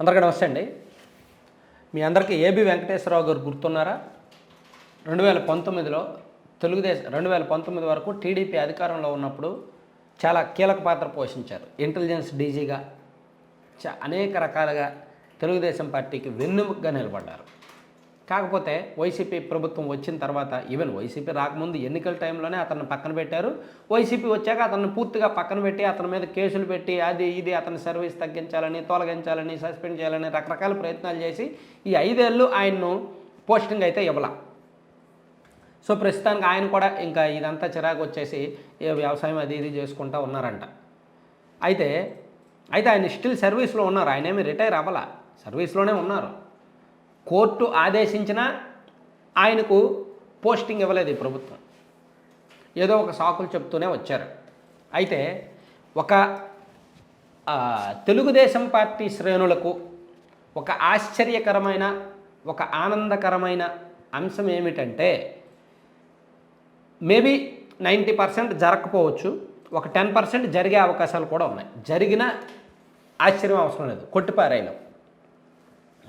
అందరికీ నమస్తే అండి. మీ అందరికీ ఏబి వెంకటేశ్వరరావు గారు గుర్తున్నారా? రెండు వేల పంతొమ్మిదిలో తెలుగుదేశం రెండు వేల పంతొమ్మిది వరకు టీడీపీ అధికారంలో ఉన్నప్పుడు చాలా కీలక పాత్ర పోషించారు. ఇంటెలిజెన్స్ డీజీగా చ అనేక రకాలుగా తెలుగుదేశం పార్టీకి వెన్నెముకగా నిలబడ్డారు. కాకపోతే వైసీపీ ప్రభుత్వం వచ్చిన తర్వాత ఈవెన్ వైసీపీ రాకముందు ఎన్నికల టైంలోనే అతన్ని పక్కన పెట్టారు. వైసీపీ వచ్చాక అతన్ని పూర్తిగా పక్కన పెట్టి అతని మీద కేసులు పెట్టి అది ఇది అతని సర్వీస్ తగ్గించాలని తొలగించాలని సస్పెండ్ చేయాలని రకరకాల ప్రయత్నాలు చేసి ఈ ఐదేళ్ళు ఆయన్ను పోస్టింగ్ అయితే ఇవ్వాల. సో ప్రస్తుతానికి ఆయన కూడా ఇంకా ఇదంతా చిరాకు వచ్చేసి ఏ వ్యవసాయం అది ఇది చేసుకుంటూ ఉన్నారంట. అయితే అయితే ఆయన స్టిల్ సర్వీస్లో ఉన్నారు. ఆయన ఏమి రిటైర్ అవ్వాల. సర్వీస్లోనే ఉన్నారు. కోర్టు ఆదేశించినా ఆయనకు పోస్టింగ్ ఇవ్వలేదు ఈ ప్రభుత్వం. ఏదో ఒక సాకులు చెప్తూనే వచ్చారు. అయితే ఒక తెలుగుదేశం పార్టీ శ్రేణులకు ఒక ఆశ్చర్యకరమైన ఒక ఆనందకరమైన అంశం ఏమిటంటే మేబీ నైంటీ పర్సెంట్ జరగకపోవచ్చు ఒక టెన్ పర్సెంట్ జరిగే అవకాశాలు కూడా ఉన్నాయి. జరిగిన ఆశ్చర్యం అవసరం లేదు. కొట్టిపారాయలం.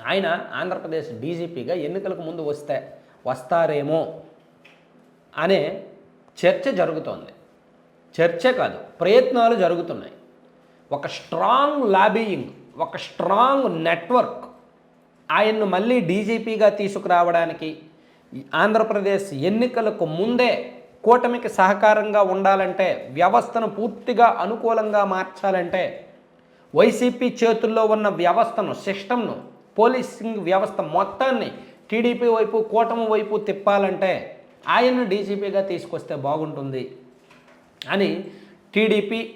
ఆయన ఆంధ్రప్రదేశ్ డీజీపీగా ఎన్నికలకు ముందు వస్తే వస్తారేమో అనే చర్చ జరుగుతోంది. చర్చ కాదు ప్రయత్నాలు జరుగుతున్నాయి. ఒక స్ట్రాంగ్ లాబీయింగ్ ఒక స్ట్రాంగ్ నెట్వర్క్ ఆయన్ను మళ్ళీ డీజీపీగా తీసుకురావడానికి ఆంధ్రప్రదేశ్ ఎన్నికలకు ముందే కూటమికి సహకారంగా ఉండాలంటే వ్యవస్థను పూర్తిగా అనుకూలంగా మార్చాలంటే వైసీపీ చేతుల్లో ఉన్న వ్యవస్థను సిస్టమ్ను పోలీసింగ్ వ్యవస్థ మొత్తాన్ని టీడీపీ వైపు కూటమి వైపు తిప్పాలంటే ఆయన్ను డీజీపీగా తీసుకొస్తే బాగుంటుంది అని టీడీపీ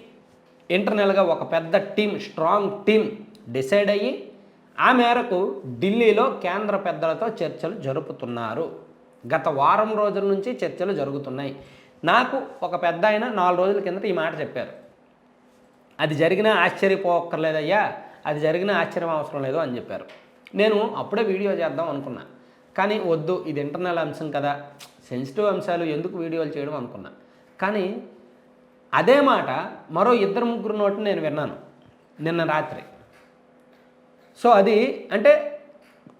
ఇంటర్నల్గా ఒక పెద్ద టీం స్ట్రాంగ్ టీం డిసైడ్ అయ్యి ఆ మేరకు ఢిల్లీలో కేంద్ర పెద్దలతో చర్చలు జరుపుతున్నారు. గత వారం రోజుల నుంచి చర్చలు జరుగుతున్నాయి. నాకు ఒక పెద్ద ఆయన నాలుగు రోజుల కిందట ఈ మాట చెప్పారు. అది జరిగినా ఆశ్చర్యపోక్కర్లేదయ్యా అది జరిగినా ఆశ్చర్యం అవసరం లేదు అని చెప్పారు. నేను అప్పుడే వీడియో చేద్దాం అనుకున్నా. కానీ వద్దు ఇది ఇంటర్నల్ అంశం కదా. సెన్సిటివ్ అంశాలు ఎందుకు వీడియోలు చేయడం అనుకున్నా. కానీ అదే మాట మరో ఇద్దరు ముగ్గురు నోటిని నేను విన్నాను నిన్న రాత్రి. సో అది అంటే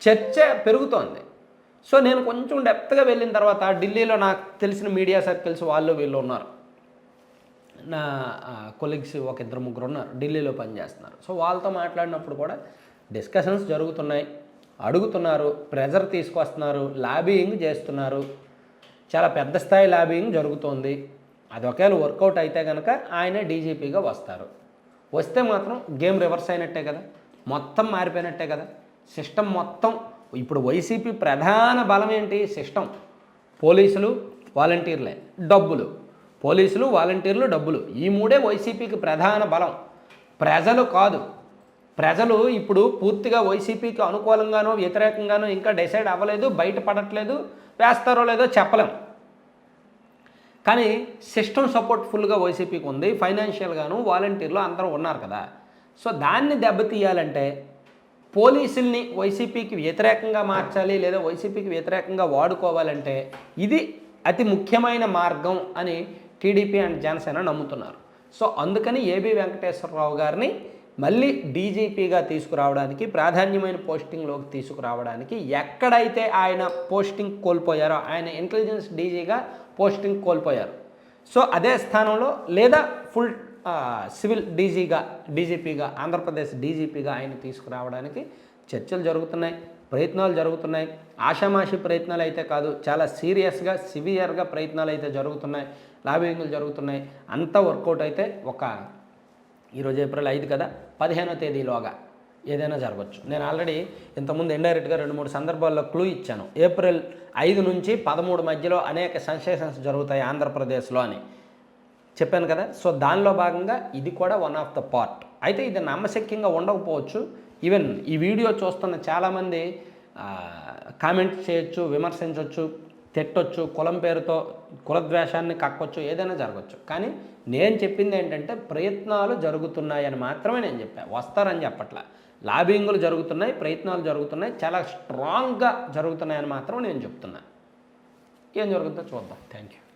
చర్చ పెరుగుతోంది. సో నేను కొంచెం డెప్త్గా వెళ్ళిన తర్వాత ఢిల్లీలో నాకు తెలిసిన మీడియా సర్కిల్స్ వాళ్ళు వీళ్ళు ఉన్నారు. నా కొలీగ్స్ ఒక ఇద్దరు ముగ్గురు ఉన్నారు. ఢిల్లీలో పనిచేస్తున్నారు. సో వాళ్ళతో మాట్లాడినప్పుడు కూడా డిస్కషన్స్ జరుగుతున్నాయి. అడుగుతున్నారు ప్రెజర్ తీసుకొస్తున్నారు లాబీయింగ్ చేస్తున్నారు. చాలా పెద్ద స్థాయి లాబీయింగ్ జరుగుతోంది. అది ఒకవేళ వర్కౌట్ అయితే కనుక ఆయన డీజీపీగా వస్తారు. వస్తే మాత్రం గేమ్ రివర్స్ అయినట్టే కదా? మొత్తం మారిపోయినట్టే కదా? సిస్టమ్ మొత్తం ఇప్పుడు వైసీపీ ప్రధాన బలం ఏంటి? సిస్టమ్. పోలీసులు వాలంటీర్లే డబ్బులు. పోలీసులు వాలంటీర్లు డబ్బులు. ఈ మూడే వైసీపీకి ప్రధాన బలం. ప్రజలు కాదు. ప్రజలు ఇప్పుడు పూర్తిగా వైసీపీకి అనుకూలంగానో వ్యతిరేకంగానో ఇంకా డిసైడ్ అవ్వలేదు బయటపడట్లేదు వేస్తారో లేదో చెప్పలేం. కానీ సిస్టమ్ సపోర్ట్ ఫుల్గా వైసీపీకి ఉంది ఫైనాన్షియల్గాను వాలంటీర్లు అందరూ ఉన్నారు కదా. సో దాన్ని దెబ్బతీయాలంటే పోలీసుల్ని వైసీపీకి వ్యతిరేకంగా మార్చాలి లేదా వైసీపీకి వ్యతిరేకంగా వాడుకోవాలంటే ఇది అతి ముఖ్యమైన మార్గం అని టీడీపీ అండ్ జనసేన నమ్ముతున్నారు. సో అందుకని ఏబి వెంకటేశ్వరరావు గారిని మళ్ళీ డీజీపీగా తీసుకురావడానికి ప్రాధాన్యమైన పోస్టింగ్లోకి తీసుకురావడానికి ఎక్కడైతే ఆయన పోస్టింగ్ కోల్పోయారో ఆయన ఇంటెలిజెన్స్ డీజీగా పోస్టింగ్ కోల్పోయారు. సో అదే స్థానంలో లేదా ఫుల్ సివిల్ డీజీగా డీజీపీగా ఆంధ్రప్రదేశ్ డీజీపీగా ఆయన తీసుకురావడానికి చర్చలు జరుగుతున్నాయి ప్రయత్నాలు జరుగుతున్నాయి. ఆషామాషి ప్రయత్నాలు అయితే కాదు చాలా సీరియస్గా సివియర్గా ప్రయత్నాలు అయితే జరుగుతున్నాయి లాబింగ్లు జరుగుతున్నాయి. అంతా వర్కౌట్ అయితే ఒక ఈరోజు ఏప్రిల్ ఐదు కదా పదిహేనో తేదీలోగా ఏదైనా జరగచ్చు. నేను ఆల్రెడీ ఇంతకుముందు ఇండైరెక్ట్గా రెండు మూడు సందర్భాల్లో క్లూ ఇచ్చాను. ఏప్రిల్ ఐదు నుంచి పదమూడు మధ్యలో అనేక సెన్సేషన్స్ జరుగుతాయి ఆంధ్రప్రదేశ్లో అని చెప్పాను కదా. సో దానిలో భాగంగా ఇది కూడా వన్ ఆఫ్ ద పార్ట్ అయితే ఇది నమ్మశక్యంగా ఉండకపోవచ్చు. ఈవెన్ ఈ వీడియో చూస్తున్న చాలామంది కామెంట్ చేయొచ్చు విమర్శించవచ్చు తిట్టొచ్చు కులం పేరుతో కులద్వేషాన్ని కక్కొచ్చు ఏదైనా జరగచ్చు. కానీ నేను చెప్పింది ఏంటంటే ప్రయత్నాలు జరుగుతున్నాయని మాత్రమే నేను చెప్పాను వస్తారని చెప్పట్లా. లాబింగులు జరుగుతున్నాయి ప్రయత్నాలు జరుగుతున్నాయి చాలా స్ట్రాంగ్గా జరుగుతున్నాయని మాత్రం నేను చెప్తున్నా. ఏం జరుగుతుందో చూద్దాం. Thank you.